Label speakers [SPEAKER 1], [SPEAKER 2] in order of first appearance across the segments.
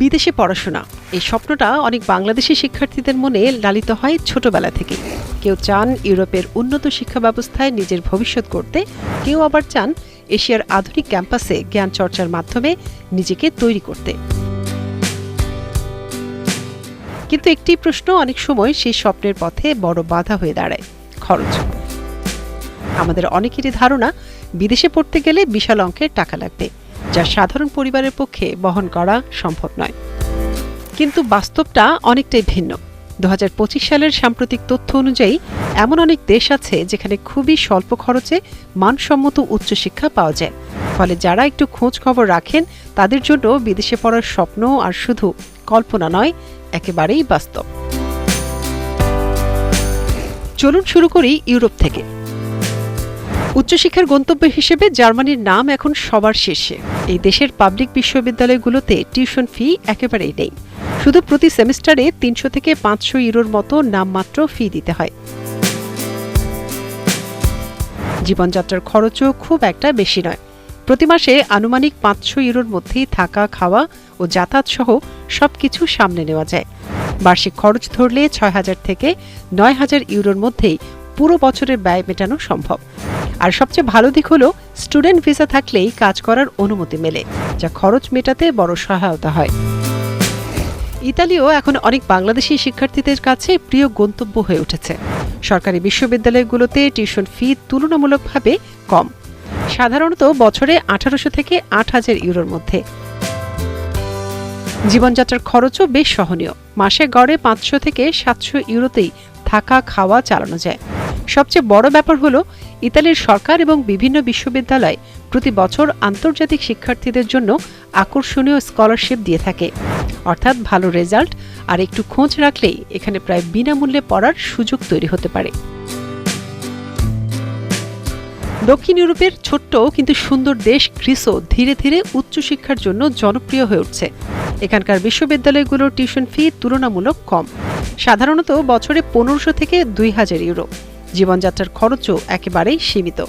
[SPEAKER 1] বিদেশে পড়াশোনা। এই স্বপ্নটা অনেক বাংলাদেশি শিক্ষার্থীদের মনে লালিত হয় ছোটবেলা থেকে। কেউ চান ইউরোপের উন্নত শিক্ষা ব্যবস্থায় নিজের ভবিষ্যৎ করতে কেউ আবার চান এশিয়ার আধুনিক ক্যাম্পাসে জ্ঞান চর্চার মাধ্যমে নিজেকে তৈরি করতে। কিন্তু একটি প্রশ্ন অনেক সময় সেই স্বপ্নের পথে বড় বাধা হয়ে দাঁড়ায়, খরচ। আমাদের অনেকেরই ধারণা, বিদেশে পড়তে গেলে বিশাল অঙ্কের টাকা লাগবে। যা সাধারণ পরিবারের পক্ষে বহন করা সম্ভব নয়। কিন্তু বাস্তবটা অনেকটাই ভিন্ন। দু হাজার পঁচিশ সালের সাম্প্রতিক তথ্য অনুযায়ী, এমন অনেক দেশ আছে যেখানে খুবই স্বল্প খরচে মানসম্মত উচ্চশিক্ষা পাওয়া যায়। ফলে যারা একটু খোঁজ খবর রাখেন, তাদের জন্য বিদেশে পড়ার স্বপ্ন আর শুধু কল্পনা নয়, একেবারেই বাস্তব। চলুন শুরু করি ইউরোপ থেকে। উচ্চশিক্ষার গন্তব্য হিসেবে জার্মানির নাম এখন সবার শীর্ষে। এই দেশের পাবলিক বিশ্ববিদ্যালয়গুলোতে টিউশন ফি একেবারেই নেই। শুধু প্রতি সেমিস্টারে তিনশো থেকে পাঁচশো ইউরোর মতো নামমাত্র ফি দিতে হয়। জীবনযাত্রার খরচও খুব একটা বেশি নয়। প্রতি মাসে আনুমানিক পাঁচশো ইউরোর মধ্যেই থাকা, খাওয়া ও যাতায়াত সহ সবকিছু সামনে নেওয়া যায়। বার্ষিক খরচ ধরলে ছয় হাজার থেকে নয় হাজার ইউরোর মধ্যেই পুরো বছরের ব্যয় মেটানো সম্ভব। আর সবচেয়ে ভালো দিক হলো, স্টুডেন্ট ভিসা থাকলেই কাজ করার অনুমতি মেলে, যা খরচ মেটাতে বড় সহায়তা হয়। ইতালিও এখন অনেক বাংলাদেশি শিক্ষার্থীদের কাছে প্রিয় গন্তব্য হয়ে উঠেছে। সরকারি বিশ্ববিদ্যালয়গুলোতে টিউশন ফি তুলনামূলকভাবে কম। সাধারণত বছরে আঠারোশো থেকে আট হাজার ইউরোর মধ্যে। জীবনযাত্রার খরচও বেশ সহনীয়। মাসে গড়ে পাঁচশো থেকে সাতশো ইউরোতেই থাকা খাওয়া চালানো যায়। সবচেয়ে বড় ব্যাপার হলো, ইতালির সরকার এবং বিভিন্ন বিশ্ববিদ্যালয় প্রতি বছর আন্তর্জাতিক শিক্ষার্থীদের জন্য আকর্ষণীয় স্কলারশিপ দিয়ে থাকে। অর্থাৎ ভালো রেজাল্ট আর একটু খোঁজ রাখলেই এখানে প্রায় বিনামূল্যে পড়ার সুযোগ তৈরি হতে পারে। দক্ষিণ ইউরোপের ছোট্ট কিন্তু সুন্দর দেশ গ্রিসও ধীরে ধীরে উচ্চশিক্ষার জন্য জনপ্রিয় হয়ে উঠছে। এখানকার বিশ্ববিদ্যালয়গুলোর টিউশন ফি তুলনামূলক কম। সাধারণত বছরে পনেরোশো থেকে দুই হাজার ইউরো। জীবনযাত্রার খরচও একেবারেই সীমিত।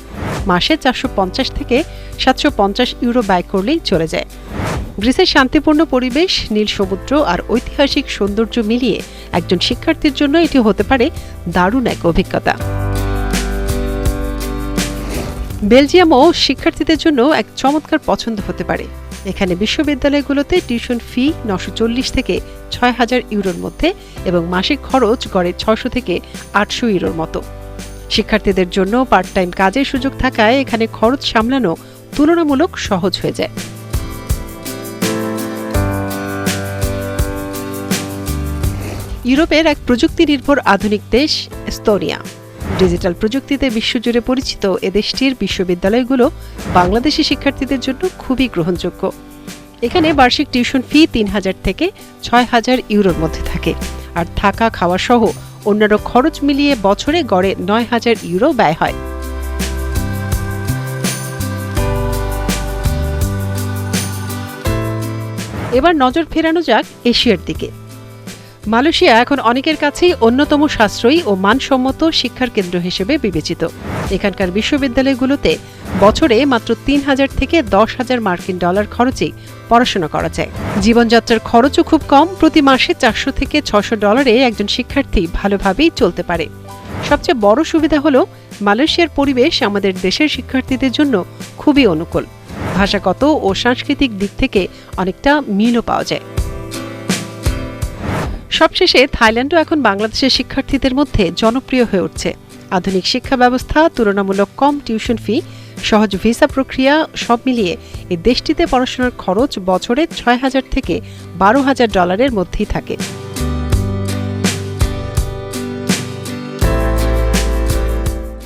[SPEAKER 1] মাসে চারশো পঞ্চাশ থেকে সাতশো পঞ্চাশ ইউরো ব্যয় করলেই চলে যায়। গ্রিসের শান্তিপূর্ণ পরিবেশ, নীল সমুদ্র আর ঐতিহাসিক সৌন্দর্য মিলিয়ে একজন শিক্ষার্থীর জন্য এটি হতে পারে দারুণ এক অভিজ্ঞতা। বেলজিয়ামও শিক্ষার্থীদের জন্য এক চমৎকার পছন্দ হতে পারে। এখানে বিশ্ববিদ্যালয়গুলোতে টিউশন ফি নশো চল্লিশ থেকে ছয় হাজার ইউরোর মধ্যে এবং মাসিক খরচ গড়ে ছশো থেকে আটশো ইউরোর মতো। শিক্ষার্থীদের জন্য পার্ট টাইম কাজের সুযোগ থাকায় এখানে খরচ সামলানো তুলনামূলক সহজ হয়ে যায়। ইউরোপের এক প্রযুক্তি নির্ভর আধুনিক দেশ, এস্তোনিয়া। ডিজিটাল প্রযুক্তিতে বিশ্বজুড়ে পরিচিত এ দেশটির বিশ্ববিদ্যালয়গুলো বাংলাদেশি শিক্ষার্থীদের জন্য খুবই গ্রহণযোগ্য। এখানে বার্ষিক টিউশন ফি তিন হাজার থেকে ছয় হাজার ইউরোর মধ্যে থাকে। আর থাকা, খাওয়া সহ অন্যান্য খরচ মিলিয়ে বছরে গড়ে নয় হাজার ইউরো ব্যয় হয়। এবার নজর ফেরানো যাক এশিয়ার দিকে। মালয়েশিয়া এখন অনেকের কাছেই অন্যতম সাশ্রয়ী ও মানসম্মত শিক্ষার কেন্দ্র হিসেবে বিবেচিত। এখানকার বিশ্ববিদ্যালয়গুলোতে বছরে মাত্র তিন হাজার থেকে দশ হাজার মার্কিন ডলার খরচেই পড়াশোনা করা যায়। জীবনযাত্রার খরচও খুব কম, প্রতি মাসে চারশো থেকে ছশো ডলারে একজন শিক্ষার্থী ভালোভাবেই চলতে পারে। সবচেয়ে বড় সুবিধা হলো, মালয়েশিয়ার পরিবেশ আমাদের দেশের শিক্ষার্থীদের জন্য খুবই অনুকূল। ভাষাগত ও সাংস্কৃতিক দিক থেকে অনেকটা মিলও পাওয়া যায়। সবশেষে থাইল্যান্ডও এখন বাংলাদেশের শিক্ষার্থীদের মধ্যে জনপ্রিয় হয়ে উঠছে। আধুনিক শিক্ষা ব্যবস্থা, তুলনামূলক কম টিউশন ফি, সহজ ভিসা প্রক্রিয়া, সব মিলিয়ে এ দেশটিতে পড়াশোনার খরচ বছরে ছয় হাজার থেকে বারো হাজার ডলারের মধ্যেই থাকে।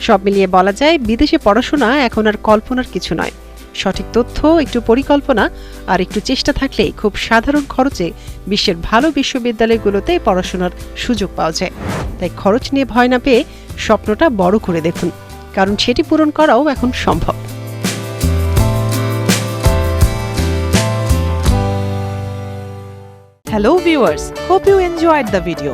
[SPEAKER 1] সব মিলিয়ে বলা যায়, বিদেশে পড়াশোনা এখন আর কল্পনার কিছু নয়। সঠিক তথ্য, একটু পরিকল্পনা আর একটু চেষ্টা থাকলে খুব সাধারণ খরচে বিশ্বের ভালো বিশ্ববিদ্যালয়গুলোতে পড়াশোনার সুযোগ পাওয়া যায়। তাই খরচ নিয়ে ভয় না পেয়ে স্বপ্নটা বড় করে দেখুন, কারণ সেটি পূরণ করাও এখন সম্ভব।
[SPEAKER 2] Hello viewers hope you enjoyed the video